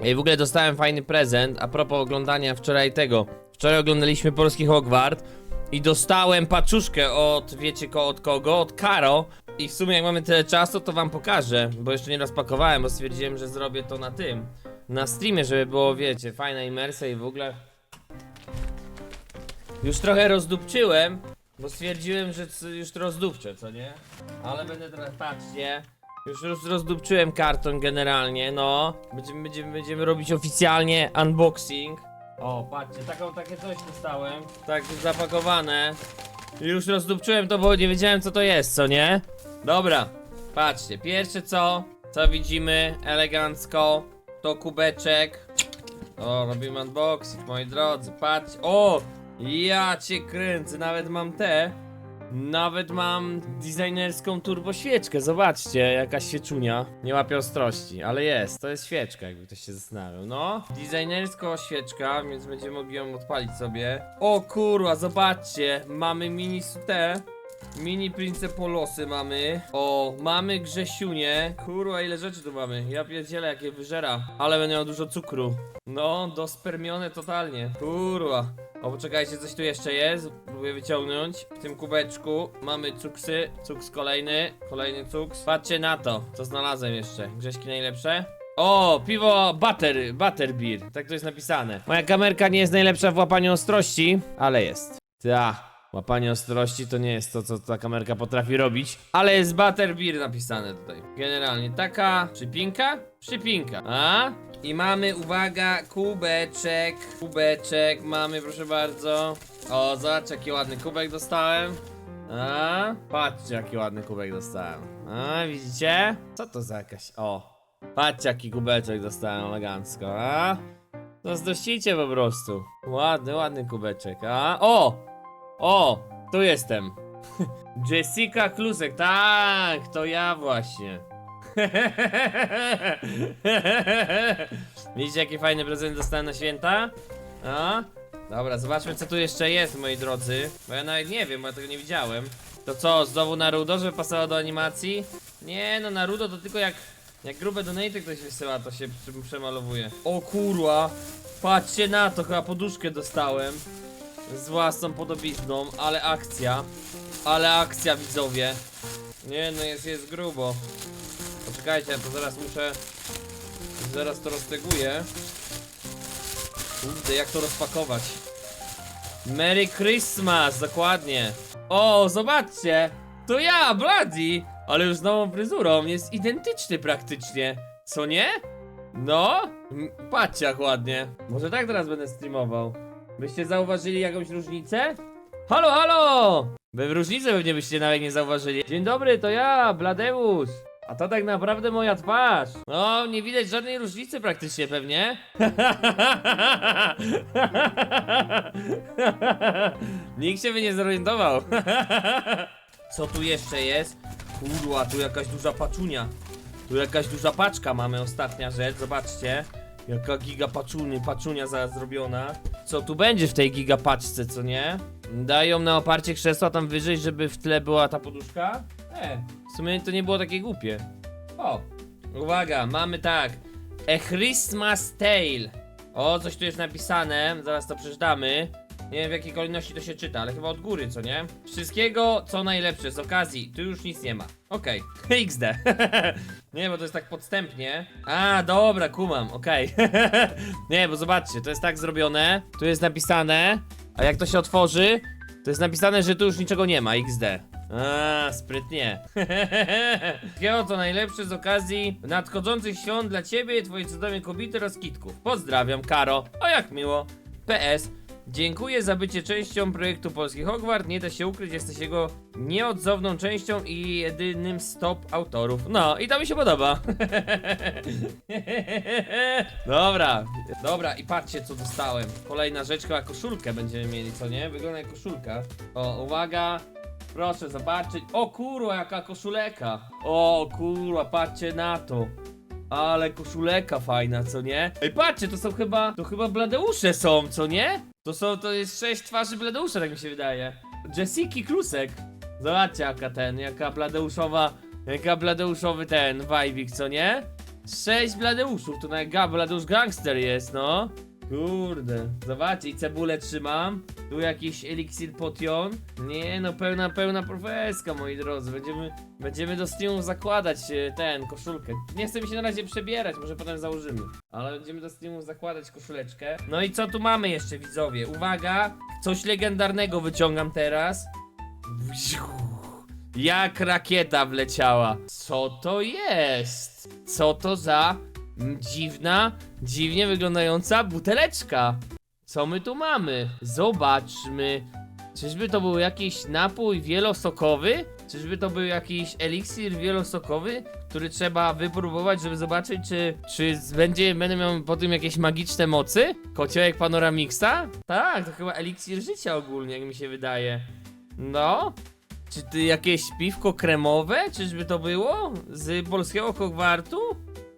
Ej, w ogóle dostałem fajny prezent a propos oglądania wczoraj tego. Wczoraj oglądaliśmy polski Hogwart i dostałem paczuszkę od, wiecie ko, od kogo? Od Karo. I w sumie jak mamy tyle czasu, to wam pokażę, bo jeszcze nie rozpakowałem, bo stwierdziłem, że zrobię to na tym. Na streamie, żeby było, wiecie, fajna imersja i w ogóle. Już trochę rozdupczyłem, bo stwierdziłem, że c- już rozdupczę, co nie? Ale będę teraz, patrzcie. Już roz, rozdupczyłem karton generalnie, no. Będziemy, będziemy, będziemy robić oficjalnie unboxing. O, patrzcie, taką, takie coś dostałem. Tak zapakowane. Już rozdupczyłem to, bo nie wiedziałem co to jest, co nie? Dobra, patrzcie, pierwsze co, co widzimy elegancko, to kubeczek. O, robimy unboxing, moi drodzy, patrz, o! Ja cię kręcę, nawet mam te. Nawet mam designerską turboświeczkę, zobaczcie, jaka świeczunia. Nie łapie ostrości, ale jest, to jest świeczka, jakby ktoś się zastanawiał. No, designerska świeczka, więc będziemy mogli ją odpalić sobie. O kurwa, zobaczcie, mamy mini sutę. Mini Prince Polosy mamy. O, mamy Grzesiunię. Kurwa, ile rzeczy tu mamy. Ja pierdzielę, jakie wyżera. Ale będę miał dużo cukru. No, dospermione totalnie. Kurwa. O, poczekajcie, coś tu jeszcze jest. Próbuję wyciągnąć. W tym kubeczku mamy cuksy. Cuks kolejny. Kolejny cuks. Patrzcie na to, co znalazłem jeszcze. Grześki najlepsze. O, piwo butter, butterbeer. Tak to jest napisane. Moja kamerka nie jest najlepsza w łapaniu ostrości, ale jest. Ta. Łapanie ostrości to nie jest to, co ta kamerka potrafi robić, ale jest butterbeer napisane tutaj. Generalnie taka przypinka, przypinka, a? I mamy, uwaga, kubeczek, kubeczek, mamy proszę bardzo. O, zobacz jaki ładny kubek dostałem. A? Patrzcie jaki ładny kubek dostałem. A, widzicie? Co to za jakaś, o. Patrzcie jaki kubeczek dostałem elegancko, a? Zazdrościcie po prostu. Ładny, ładny kubeczek, a? O! O! Tu jestem. Jessica Klusek, tak, to ja właśnie. Widzicie jaki fajny prezent dostałem na święta? A? Dobra, zobaczmy co tu jeszcze jest, moi drodzy. Bo ja nawet nie wiem, bo ja tego nie widziałem. To co, znowu Naruto, żeby pasowało do animacji? Nie no, Naruto to tylko jak jak grube donate ktoś wysyła, to się przemalowuje. O kurwa! Patrzcie na to, chyba poduszkę dostałem. Z własną podobizną, ale akcja. Ale akcja, widzowie. Nie no, jest, jest grubo. Poczekajcie, to zaraz muszę... Zaraz to rozteguję. Kurde, jak to rozpakować? Merry Christmas, dokładnie. O, zobaczcie! To ja, Bloody! Ale już z nową fryzurą, jest identyczny praktycznie. Co nie? No? Patrzcie jak ładnie. Może tak teraz będę streamował. Byście zauważyli jakąś różnicę? Halo, halo! Wy różnicę pewnie byście nawet nie zauważyli. Dzień dobry, to ja, Bladeusz. A to tak naprawdę moja twarz. No, nie widać żadnej różnicy praktycznie pewnie. Nikt się by nie zorientował. Co tu jeszcze jest? Kurwa, tu jakaś duża paczunia. Tu jakaś duża paczka mamy, ostatnia rzecz, zobaczcie. Jaka giga paczuny, paczunia zaraz zrobiona. Co tu będzie w tej giga paczce, co nie? Dają na oparcie krzesła tam wyżej, żeby w tle była ta poduszka? E, w sumie to nie było takie głupie. O, uwaga, mamy tak. A Christmas Tale. O, coś tu jest napisane, zaraz to przeczytamy. Nie wiem w jakiej kolejności to się czyta, ale chyba od góry, co nie? Wszystkiego co najlepsze z okazji, tu już nic nie ma. Okej, XD. nie, bo to jest tak podstępnie. A, dobra, kumam, okej. nie, bo zobaczcie, to jest tak zrobione, tu jest napisane, a jak to się otworzy, to jest napisane, że tu już niczego nie ma, XD. A, sprytnie. Wszystkiego co najlepsze z okazji nadchodzących świąt dla ciebie, twojej cudownej kobiety oraz kitków. Pozdrawiam, Karo. O jak miło. PS. Dziękuję za bycie częścią projektu Polski Hogwart. Nie da się ukryć, jesteś jego nieodzowną częścią i jedynym stop autorów. No, i to mi się podoba. dobra, dobra, i patrzcie, co dostałem. Kolejna rzecz, chyba koszulkę będziemy mieli, co nie? Wygląda jak koszulka. O, uwaga. Proszę zobaczyć. O kurwa, jaka koszuleka. O kurwa, patrzcie na to. Ale koszuleka fajna, co nie? Ej, patrzcie, to są chyba, to chyba Bladeusze są, co nie? To są, to jest sześć twarzy Bladeusza, tak mi się wydaje. Jessiki Klusek. Zobaczcie jaka ten, jaka Bladeuszowa, jaka Bladeuszowy ten wajwik, co nie? Sześć Bladeuszów, to na Bladeusz Gangster jest, no. Kurde, zobaczcie, i cebulę trzymam. Tu jakiś eliksir potion. Nie no, pełna, pełna profeska, moi drodzy. Będziemy, będziemy do streamu zakładać e, ten, koszulkę. Nie chcę mi się na razie przebierać, może potem założymy. Ale będziemy do streamu zakładać koszuleczkę. No i co tu mamy jeszcze, widzowie? Uwaga, coś legendarnego wyciągam teraz. Jak rakieta wleciała. Co to jest? Co to za dziwna, dziwnie wyglądająca buteleczka? Co my tu mamy? Zobaczmy. Czyżby to był jakiś napój wielosokowy? Czyżby to był jakiś eliksir wielosokowy, który trzeba wypróbować, żeby zobaczyć, czy, czy będzie, będę miał po tym jakieś magiczne mocy? Kociołek Panoramixa? Tak, to chyba eliksir życia ogólnie, jak mi się wydaje. No, czy ty jakieś piwko kremowe? Czyżby to było? Z polskiego Hogwartu?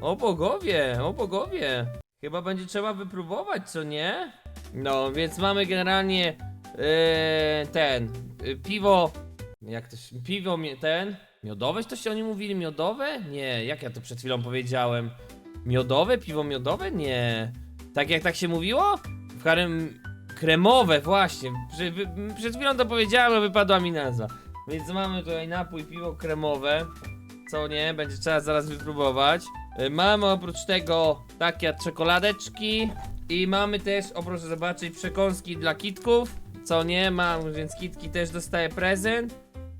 O bogowie, o bogowie. Chyba będzie trzeba wypróbować, co nie? No, więc mamy generalnie e, ten e, piwo. Jak to się. Piwo mie- ten. Miodowe to się oni mówili? Miodowe? Nie, jak ja to przed chwilą powiedziałem? Miodowe? Piwo miodowe? Nie. Tak jak tak się mówiło? W Harem kremowe, właśnie. Przed chwilą to powiedziałem, ale wypadła mi nazwa. Więc mamy tutaj napój piwo kremowe. Co nie, będzie trzeba zaraz wypróbować. Y, Mamy oprócz tego takie czekoladeczki. I mamy też, o proszę zobaczyć, przekąski dla kitków. Co nie, mam, więc kitki też dostaje prezent.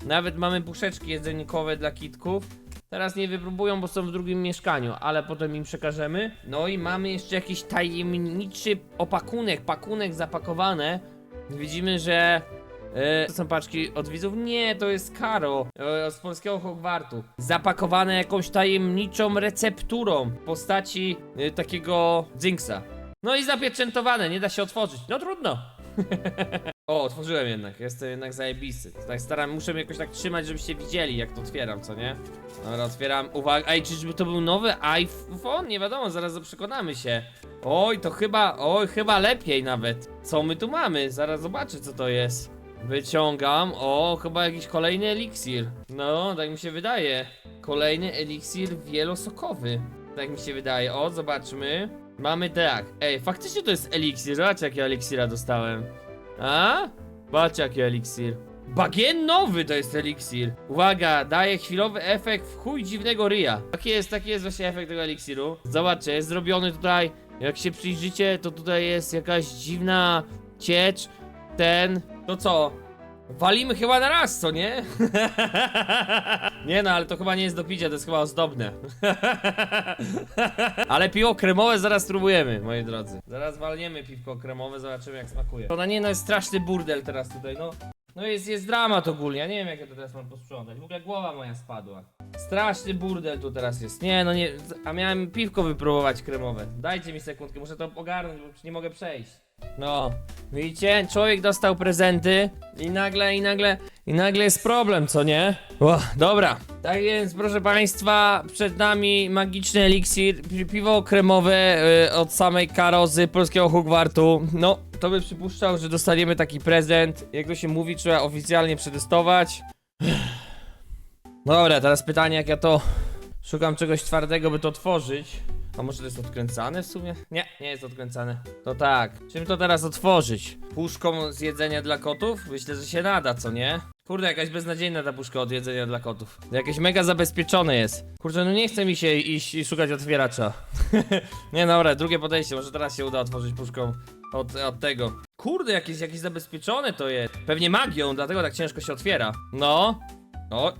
Nawet mamy puszeczki jedzennikowe dla kitków. Teraz nie wypróbują, bo są w drugim mieszkaniu, ale potem im przekażemy. No i mamy jeszcze jakiś tajemniczy opakunek, pakunek zapakowane. Widzimy, że E, to są paczki od widzów? Nie, to jest Karo e, z polskiego Hogwartu. Zapakowane jakąś tajemniczą recepturą w postaci e, takiego Jinxa. No i zapieczętowane, nie da się otworzyć. No trudno. o, otworzyłem jednak, jestem jednak zajebisty. Tak staram, muszę jakoś tak trzymać, żebyście widzieli jak to otwieram, co nie? Dobra, otwieram, uwaga, ej, czyżby to był nowy iPhone? Nie wiadomo, zaraz przekonamy się. Oj, to chyba, oj, chyba lepiej nawet. Co my tu mamy? Zaraz zobaczę co to jest. Wyciągam. O, chyba jakiś kolejny eliksir. No, tak mi się wydaje. Kolejny eliksir wielosokowy. Tak mi się wydaje. O, zobaczmy. Mamy tak. Ej, faktycznie to jest eliksir. Zobaczcie, jakiego eliksira dostałem. A? Patrzcie, jaki eliksir. Bagiennowy to jest eliksir. Uwaga, daje chwilowy efekt w chuj dziwnego ryja. Taki jest, taki jest właśnie efekt tego eliksiru. Zobaczcie, jest zrobiony tutaj. Jak się przyjrzycie, to tutaj jest jakaś dziwna ciecz. Ten. To co? Walimy chyba na raz, co nie? nie no, ale to chyba nie jest do picia, to jest chyba ozdobne. ale piwo kremowe zaraz spróbujemy, moi drodzy. Zaraz walniemy piwko kremowe, zobaczymy jak smakuje. To na nie no jest straszny burdel teraz tutaj, no. No jest, jest dramat ogólnie, ja nie wiem jak ja to teraz mam posprzątać. W ogóle głowa moja spadła. Straszny burdel tu teraz jest. Nie no nie, a miałem piwko wypróbować kremowe. Dajcie mi sekundkę, muszę to ogarnąć, bo już nie mogę przejść. No, widzicie? Człowiek dostał prezenty i nagle, i nagle, i nagle jest problem, co nie? O, dobra. Tak więc, proszę państwa, przed nami magiczny eliksir, pi- piwo kremowe y, od samej karozy polskiego Hogwartu. No, to by przypuszczał, że dostaniemy taki prezent. Jak to się mówi, trzeba oficjalnie przetestować. Dobra, teraz pytanie, jak ja to szukam czegoś twardego, by to otworzyć. A może to jest odkręcane w sumie? Nie, nie jest odkręcane. To tak. Czym to teraz otworzyć? Puszką z jedzenia dla kotów? Myślę, że się nada, co nie? Kurde, jakaś beznadziejna ta puszka od jedzenia dla kotów. Jakieś mega zabezpieczone jest. Kurczę, no nie chce mi się iść i szukać otwieracza. nie, dobra, drugie podejście. Może teraz się uda otworzyć puszką od, od tego. Kurde, jakieś, jakieś zabezpieczone to jest. Pewnie magią, dlatego tak ciężko się otwiera. No. O,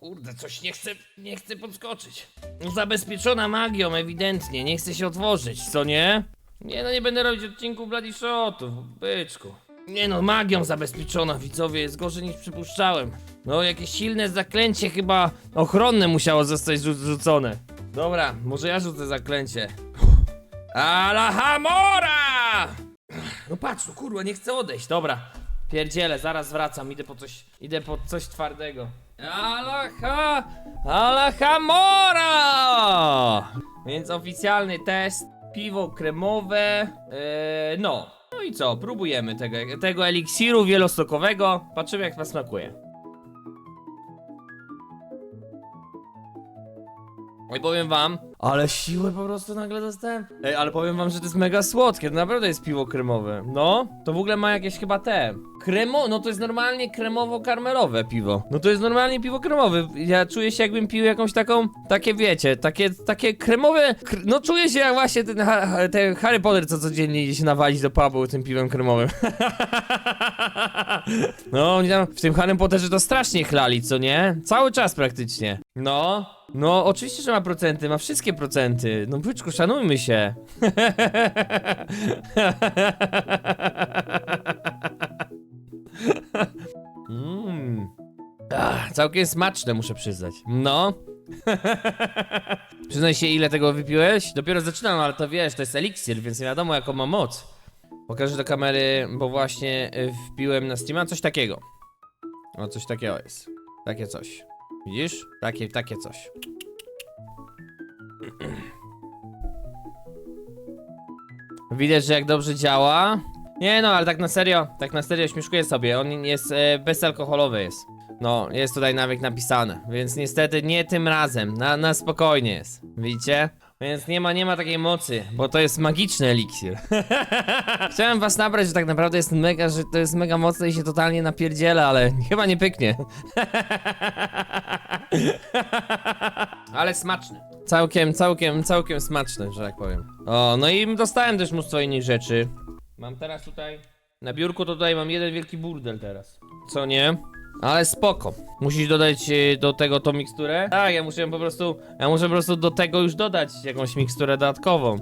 Kurde, coś nie chce, nie chce podskoczyć. Zabezpieczona magią, ewidentnie, nie chce się otworzyć, co nie? Nie no, nie będę robić odcinku Bloody Shotów, byczku. Nie no, magią zabezpieczona, widzowie, jest gorzej niż przypuszczałem. No, jakieś silne zaklęcie chyba ochronne musiało zostać rzu- rzucone. Dobra, może ja rzucę zaklęcie. Alahamora! No patrz, no kurwa, nie chcę odejść, dobra. Pierdziele, zaraz wracam, idę po coś, idę po coś twardego. Alaha, alahamora! Więc oficjalny test, piwo kremowe, e, no. No i co, próbujemy tego, tego eliksiru wielostokowego, patrzymy jak to smakuje. I powiem wam, ale siłę po prostu nagle dostałem. Ej, ale powiem wam, że to jest mega słodkie, to naprawdę jest piwo kremowe. No, to w ogóle ma jakieś chyba te. Kremo, no to jest normalnie kremowo-karmelowe piwo. No to jest normalnie piwo kremowe. Ja czuję się jakbym pił jakąś taką, takie wiecie, takie, takie kremowe, kr no czuję się jak właśnie ten, ha- ten Harry Potter, co codziennie idzie się nawalić do pubu tym piwem kremowym. No, oni tam w tym Harry Potterze to strasznie chlali, co nie? Cały czas praktycznie. No, no, oczywiście, że ma procenty, ma wszystkie procenty. No, byczku, szanujmy się. Mmm. Ach, całkiem smaczne, muszę przyznać. No. Przyznaj się, ile tego wypiłeś? Dopiero zaczynam, ale to wiesz, to jest eliksir, więc nie wiadomo, jaką ma moc. Pokażę do kamery, bo właśnie y, wpiłem na Steama coś takiego. O, coś takiego jest. Takie coś. Widzisz? Takie, takie coś. Widać, że jak dobrze działa. Nie no, ale tak na serio, tak na serio śmieszkuję sobie. On jest e, bezalkoholowy jest. No, jest tutaj nawet napisane, więc niestety nie tym razem, na, na spokojnie jest. Widzicie? Więc nie ma, nie ma takiej mocy, bo to jest magiczny eliksir. Chciałem was nabrać, że tak naprawdę jest mega, że to jest mega mocne i się totalnie napierdziela, ale chyba nie pyknie. ale smaczny. Całkiem, całkiem, całkiem smaczny, że tak powiem. O, no i dostałem też mnóstwo innych rzeczy. Mam teraz tutaj, na biurku to tutaj mam jeden wielki burdel teraz. Co nie? Ale spoko. Musisz dodać e, do tego tą miksturę? Tak, ja muszę po prostu, ja muszę po prostu do tego już dodać jakąś miksturę dodatkową.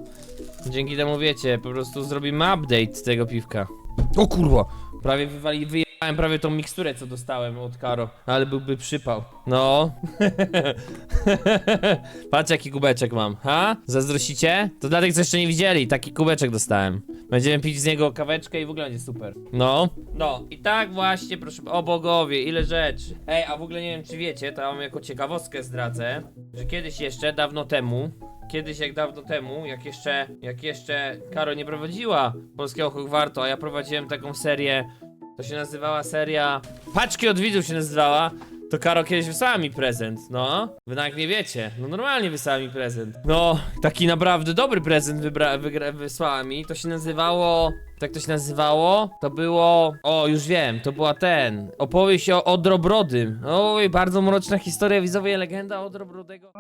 Dzięki temu wiecie, po prostu zrobimy update tego piwka. O kurwa! Prawie wywali, wyjechałem prawie tą miksturę, co dostałem od Karo, ale byłby przypał. No. Patrz jaki kubeczek mam, ha? Zazdrościcie? To dla tych, co jeszcze nie widzieli, taki kubeczek dostałem. Będziemy pić z niego kaweczkę i w ogóle będzie super. No. No, i tak właśnie, proszę, o bogowie, ile rzeczy. Ej, a w ogóle nie wiem, czy wiecie, to ja wam jako ciekawostkę zdradzę, że kiedyś jeszcze, dawno temu, kiedyś jak dawno temu, jak jeszcze, jak jeszcze Karo nie prowadziła polskiego Hogwartu, a ja prowadziłem taką serię, to się nazywała seria, Paczki od widzów się nazywała, to Karo kiedyś wysłała mi prezent, no. Wy nawet nie wiecie. No normalnie wysłała mi prezent. No, taki naprawdę dobry prezent wybra- wygra- wysłała mi. To się nazywało... Tak to się nazywało? To było... O, już wiem, to była ten... Opowieść o Odrobrodym. Oj, bardzo mroczna historia widzowie, legenda Odrobrodego.